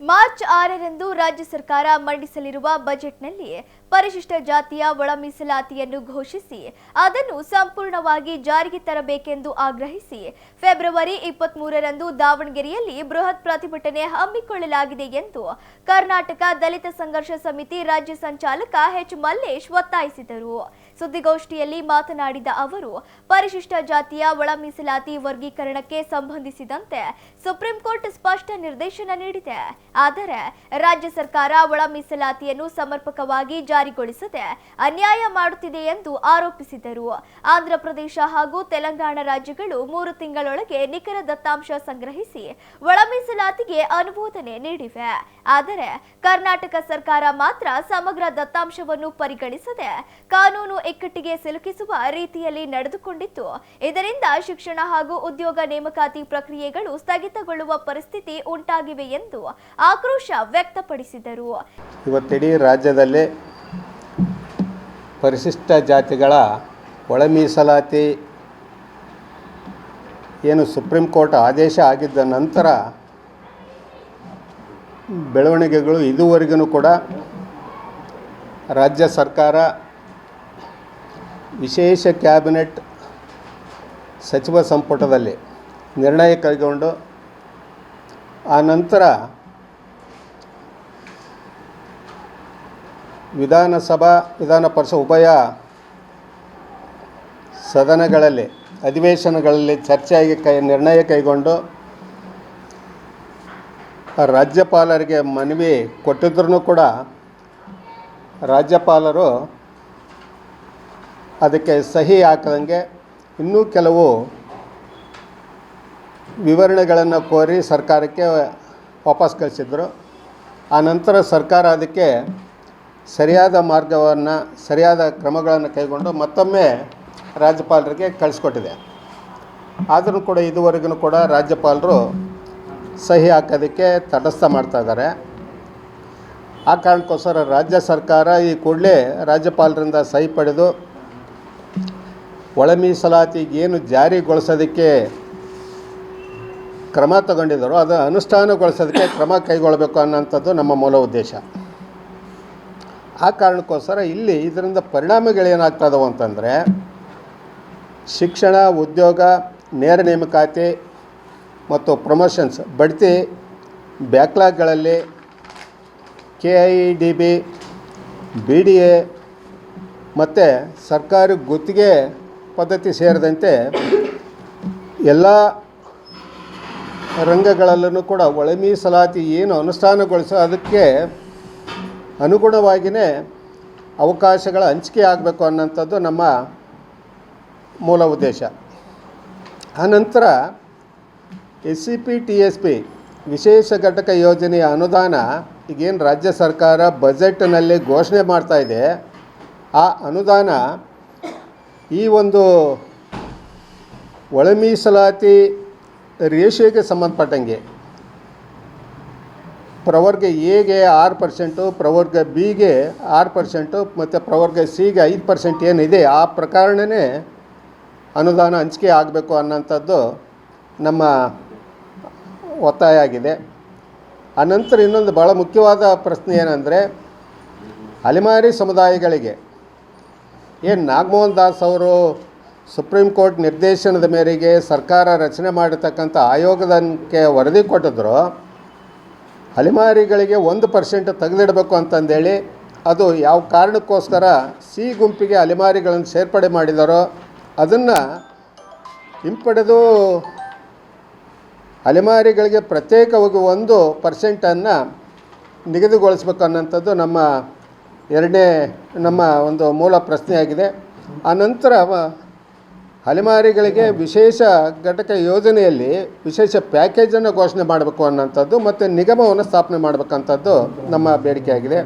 March ಆರರಂದು ರಾಜ್ಯ ಸರ್ಕಾರ ಮಂಡಿಸಲಿರುವ ಬಜೆಟ್ನಲ್ಲಿ ಪರಿಶಿಷ್ಟ ಜಾತಿಯ ಒಳ ಮೀಸಲಾತಿಯನ್ನು ಘೋಷಿಸಿ ಅದನ್ನು ಸಂಪೂರ್ಣವಾಗಿ ಜಾರಿಗೆ ತರಬೇಕೆಂದು ಆಗ್ರಹಿಸಿ ಫೆಬ್ರವರಿ ಇಪ್ಪತ್ಮೂರರಂದು ದಾವಣಗೆರೆಯಲ್ಲಿ ಬೃಹತ್ ಪ್ರತಿಭಟನೆ ಹಮ್ಮಿಕೊಳ್ಳಲಾಗಿದೆ ಎಂದು ಕರ್ನಾಟಕ ದಲಿತ ಸಂಘರ್ಷ ಸಮಿತಿ ರಾಜ್ಯ ಸಂಚಾಲಕ ಎಚ್ ಮಲ್ಲೇಶ್ ಒತ್ತಾಯಿಸಿದರು. ಸುದ್ದಿಗೋಷ್ಠಿಯಲ್ಲಿ ಮಾತನಾಡಿದ ಅವರು, ಪರಿಶಿಷ್ಟ ಜಾತಿಯ ಒಳ ಮೀಸಲಾತಿ ವರ್ಗೀಕರಣಕ್ಕೆ ಸಂಬಂಧಿಸಿದಂತೆ ಸುಪ್ರೀಂ ಕೋರ್ಟ್ ಸ್ಪಷ್ಟ ನಿರ್ದೇಶನ ನೀಡಿದೆ. ಆದರೆ, ರಾಜ್ಯ ಸರ್ಕಾರ ಒಳ ಮೀಸಲಾತಿಯನ್ನು ಸಮರ್ಪಕವಾಗಿ ಜಾರಿಗೊಳಿಸದೆ ಅನ್ಯಾಯ ಮಾಡುತ್ತಿದೆ ಎಂದು ಆರೋಪಿಸಿದರು. ಆಂಧ್ರಪ್ರದೇಶ ಹಾಗೂ ತೆಲಂಗಾಣ ರಾಜ್ಯಗಳು ಮೂರು ತಿಂಗಳೊಳಗೆ ನಿಖರ ದತ್ತಾಂಶ ಸಂಗ್ರಹಿಸಿ ಒಳಮೀಸಲಾತಿಗೆ ಅನುಮೋದನೆ ನೀಡಿವೆ. ಆದರೆ ಕರ್ನಾಟಕ ಸರ್ಕಾರ ಮಾತ್ರ ಸಮಗ್ರ ದತ್ತಾಂಶವನ್ನು ಪರಿಗಣಿಸದೆ ಕಾನೂನು ಇಕ್ಕಟ್ಟಿಗೆ ಸಿಲುಕಿಸುವ ರೀತಿಯಲ್ಲಿ ನಡೆದುಕೊಂಡಿತ್ತು. ಇದರಿಂದ ಶಿಕ್ಷಣ ಹಾಗೂ ಉದ್ಯೋಗ ನೇಮಕಾತಿ ಪ್ರಕ್ರಿಯೆಗಳು ಸ್ಥಗಿತಗೊಳ್ಳುವ ಪರಿಸ್ಥಿತಿ ಉಂಟಾಗಿವೆ ಎಂದು ಆಕ್ರೋಶ ವ್ಯಕ್ತಪಡಿಸಿದರು. ಇವತ್ತಿಡೀ ರಾಜ್ಯದಲ್ಲಿ ಪರಿಶಿಷ್ಟ ಜಾತಿಗಳ ಒಳ ಮೀಸಲಾತಿ ಏನು ಸುಪ್ರೀಂ ಕೋರ್ಟ್ ಆದೇಶ ಆಗಿದ್ದ ನಂತರ ಬೆಳವಣಿಗೆಗಳು ಇದುವರೆಗೂ ಕೂಡ ರಾಜ್ಯ ಸರ್ಕಾರ ವಿಶೇಷ ಕ್ಯಾಬಿನೆಟ್ ಸಚಿವ ಸಂಪುಟದಲ್ಲಿ ನಿರ್ಣಯ ಕೈಗೊಂಡು, ಆ ನಂತರ ವಿಧಾನಸಭಾ ವಿಧಾನ ಪರಿಷತ್ ಉಭಯ ಸದನಗಳಲ್ಲಿ, ಅಧಿವೇಶನಗಳಲ್ಲಿ ಚರ್ಚೆಯಾಗಿ ಕೈ, ನಿರ್ಣಯ ಕೈಗೊಂಡು ರಾಜ್ಯಪಾಲರಿಗೆ ಮನವಿ ಕೊಟ್ಟಿದ್ರೂ ಕೂಡ ರಾಜ್ಯಪಾಲರು ಅದಕ್ಕೆ ಸಹಿ ಹಾಕದಂಗೆ ಇನ್ನೂ ಕೆಲವು ವಿವರಣೆಗಳನ್ನು ಕೋರಿ ಸರ್ಕಾರಕ್ಕೆ ವಾಪಸ್ ಕಳಿಸಿದ್ರು. ಆ ನಂತರ ಸರ್ಕಾರ ಅದಕ್ಕೆ ಸರಿಯಾದ ಮಾರ್ಗವನ್ನು, ಸರಿಯಾದ ಕ್ರಮಗಳನ್ನು ಕೈಗೊಂಡು ಮತ್ತೊಮ್ಮೆ ರಾಜ್ಯಪಾಲರಿಗೆ ಕಳಿಸ್ಕೊಟ್ಟಿದೆ. ಆದರೂ ಕೂಡ ಇದುವರೆಗೂ ಕೂಡ ರಾಜ್ಯಪಾಲರು ಸಹಿ ಹಾಕೋದಕ್ಕೆ ತಟಸ್ಥ ಮಾಡ್ತಾ ಇದ್ದಾರೆ. ಆ ಕಾರಣಕ್ಕೋಸ್ಕರ ರಾಜ್ಯ ಸರ್ಕಾರ ಈ ಕೂಡಲೇ ರಾಜ್ಯಪಾಲರಿಂದ ಸಹಿ ಪಡೆದು ಒಳ ಮೀಸಲಾತಿಗೇನು ಜಾರಿಗೊಳಿಸೋದಕ್ಕೆ ಕ್ರಮ ತಗೊಂಡಿದ್ದರು, ಅದು ಅನುಷ್ಠಾನಗೊಳಿಸೋದಕ್ಕೆ ಕ್ರಮ ಕೈಗೊಳ್ಳಬೇಕು ಅನ್ನೋಂಥದ್ದು ನಮ್ಮ ಮೂಲ ಉದ್ದೇಶ. ಆ ಕಾರಣಕ್ಕೋಸ್ಕರ ಇಲ್ಲಿ ಇದರಿಂದ ಪರಿಣಾಮಗಳೇನಾಗ್ತಾ ಇದಾವೆ ಅಂತಂದರೆ, ಶಿಕ್ಷಣ, ಉದ್ಯೋಗ, ನೇರ ನೇಮಕಾತಿ ಮತ್ತು ಪ್ರಮೋಷನ್ಸ್ ಬಡ್ತಿ, ಬ್ಯಾಕ್ಲಾಗ್ಗಳಲ್ಲಿ K I D B B D A ಮತ್ತು ಸರ್ಕಾರಿ ಗುತ್ತಿಗೆ ಪದ್ಧತಿ ಸೇರಿದಂತೆ ಎಲ್ಲ ರಂಗಗಳಲ್ಲೂ ಕೂಡ ಒಳ ಮೀಸಲಾತಿ ಏನು ಅನುಷ್ಠಾನಗೊಳಿಸೋ, ಅದಕ್ಕೆ ಅನುಗುಣವಾಗಿಯೇ ಅವಕಾಶಗಳ ಹಂಚಿಕೆ ಆಗಬೇಕು ಅನ್ನೋಂಥದ್ದು ನಮ್ಮ ಮೂಲ ಉದ್ದೇಶ. ಆನಂತರ S C P T S P ವಿಶೇಷ ಘಟಕ ಯೋಜನೆಯ ಅನುದಾನ ಈಗೇನು ರಾಜ್ಯ ಸರ್ಕಾರ ಬಜೆಟ್ನಲ್ಲಿ ಘೋಷಣೆ ಮಾಡ್ತಾ ಇದೆ. ಆ ಅನುದಾನ ಈ ಒಂದು ಒಳ ಮೀಸಲಾತಿ ರೇಷಿಯೋಗೆ ಸಂಬಂಧಪಟ್ಟಂಗೆ ಪ್ರವರ್ಗ ಎಗೆ ಆರು ಪರ್ಸೆಂಟು, ಪ್ರವರ್ಗ ಬಿಗೆ ಆರು ಪರ್ಸೆಂಟು, ಮತ್ತು ಪ್ರವರ್ಗ ಸಿಗೆ ಐದು ಪರ್ಸೆಂಟ್ ಏನಿದೆ, ಆ ಪ್ರಕಾರನೇ ಅನುದಾನ ಹಂಚಿಕೆ ಆಗಬೇಕು ಅನ್ನೋಂಥದ್ದು ನಮ್ಮ ಒತ್ತಾಯ ಆಗಿದೆ. ಅನಂತರ ಇನ್ನೊಂದು ಭಾಳ ಮುಖ್ಯವಾದ ಪ್ರಶ್ನೆ ಏನಂದರೆ, ಅಲೆಮಾರಿ ಸಮುದಾಯಗಳಿಗೆ, ಏನು ನಾಗಮೋಹನ್ ದಾಸ್ ಅವರು ಸುಪ್ರೀಂ ಕೋರ್ಟ್ ನಿರ್ದೇಶನದ ಮೇರೆಗೆ ಸರ್ಕಾರ ರಚನೆ ಮಾಡಿರ್ತಕ್ಕಂಥ ಆಯೋಗದಕ್ಕೆ ವರದಿ ಕೊಟ್ಟಿದ್ರು ಅಲೆಮಾರಿಗಳಿಗೆ ಒಂದು ಪರ್ಸೆಂಟ್ ತೆಗೆದಿಡಬೇಕು ಅಂತಂದೇಳಿ ಅದು ಯಾವ ಕಾರಣಕ್ಕೋಸ್ಕರ ಸಿ ಗುಂಪಿಗೆ ಅಲೆಮಾರಿಗಳನ್ನು ಸೇರ್ಪಡೆ ಮಾಡಿದಾರೋ ಅದನ್ನು ಹಿಂಪಡೆದು ಅಲೆಮಾರಿಗಳಿಗೆ ಪ್ರತ್ಯೇಕವಾಗಿ ಒಂದು ಪರ್ಸೆಂಟನ್ನು ನಿಗದಿಗೊಳಿಸ್ಬೇಕು ಅನ್ನೋಂಥದ್ದು ನಮ್ಮ ಎರಡನೇ, ನಮ್ಮ ಒಂದು ಮೂಲ ಪ್ರಶ್ನೆಯಾಗಿದೆ. ಆನಂತರ ಅಲೆಮಾರಿಗಳಿಗೆ ವಿಶೇಷ ಘಟಕ ಯೋಜನೆಯಲ್ಲಿ ವಿಶೇಷ ಪ್ಯಾಕೇಜನ್ನು ಘೋಷಣೆ ಮಾಡಬೇಕು ಅನ್ನೋಂಥದ್ದು ಮತ್ತು ನಿಗಮವನ್ನು ಸ್ಥಾಪನೆ ಮಾಡಬೇಕಂಥದ್ದು ನಮ್ಮ ಬೇಡಿಕೆಯಾಗಿದೆ.